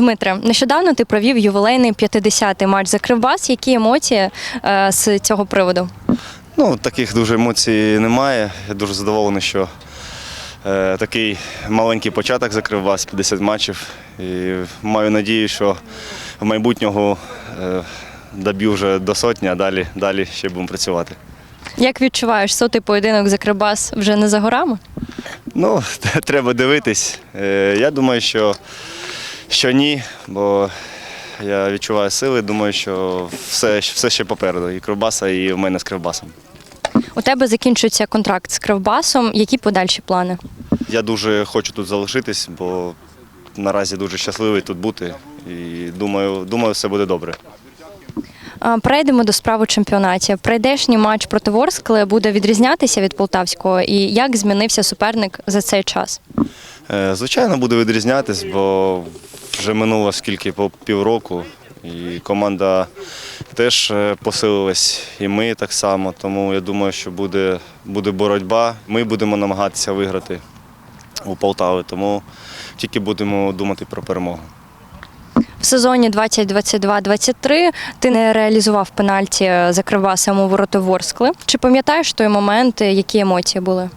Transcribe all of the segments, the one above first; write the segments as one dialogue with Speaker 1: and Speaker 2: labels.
Speaker 1: Дмитре, нещодавно ти провів ювілейний 50-й матч за Кривбас. Які емоції е, з цього приводу?
Speaker 2: Ну, таких дуже емоцій немає. Я дуже задоволений, що е, такий маленький початок закрив вас 50 матчів. І маю надію, що в майбутнього е, доб'ю вже до сотні, а далі, далі ще будемо працювати.
Speaker 1: Як відчуваєш, сотий поєдинок за Кривбас вже не за горами?
Speaker 2: Ну, треба дивитись. Е, Я думаю, що, що ні, бо я відчуваю сили. Думаю, що все, все ще попереду. І Кривбаса, і в мене з Кривбасом.
Speaker 1: У тебе закінчується контракт з Кривбасом. Які подальші плани?
Speaker 2: Я дуже хочу тут залишитись, бо наразі дуже щасливий тут бути. І думаю, думаю, все буде добре.
Speaker 1: Перейдемо до справи чемпіонатів. Прийдешній матч проти Ворскли буде відрізнятися від полтавського, і як змінився суперник за цей час?
Speaker 2: Е, Звичайно, буде відрізнятись, бо вже минуло скільки по півроку, і команда теж е, посилилась, і ми так само. Тому я думаю, що буде, буде боротьба. Ми будемо намагатися виграти у Полтави, тому тільки будемо думати про перемогу.
Speaker 1: В сезоні 2022-23 ти не реалізував пенальті за Кривбасом у ворота Ворскли. Чи пам'ятаєш той момент, які емоції були?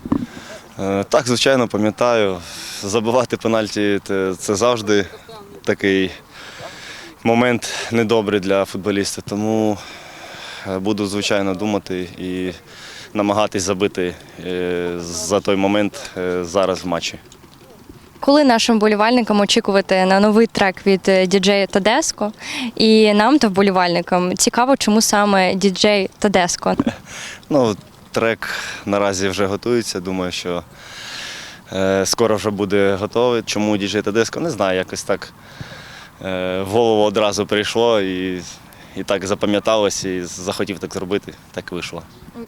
Speaker 2: Е, Так, звичайно, пам'ятаю. Забивати пенальті це завжди такий момент недобрий для футболіста. Тому е, буду, звичайно, думати і намагатись забити е, за той момент е, зараз в матчі.
Speaker 1: Коли нашим вболівальникам очікувати на новий трек від діджея Тадеско, і нам та вболівальникам цікаво, чому саме діджей Тадеско.
Speaker 2: Ну, трек наразі вже готується. Думаю, що скоро вже буде готовий. Чому діджей Тедеско? Не знаю, якось так е, в голову одразу прийшло і, і так запам'яталось, і захотів так зробити, так вийшло.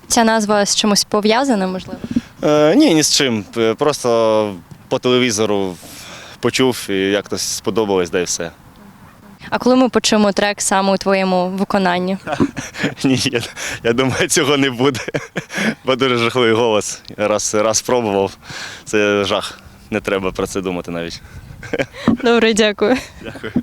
Speaker 1: Ця назва з чимось пов'язана, можливо.
Speaker 2: Е, ні, ні з чим. Е, Просто по телевізору почув і як то сподобалось, да і все.
Speaker 1: А коли ми почуємо трек саме у твоєму виконанні?
Speaker 2: Ні, я, я думаю, цього не буде. Бо дуже жахливий голос. Раз, раз спробував. Це жах. Не треба про це думати навіть.
Speaker 1: Добре, дякую.
Speaker 2: Дякую.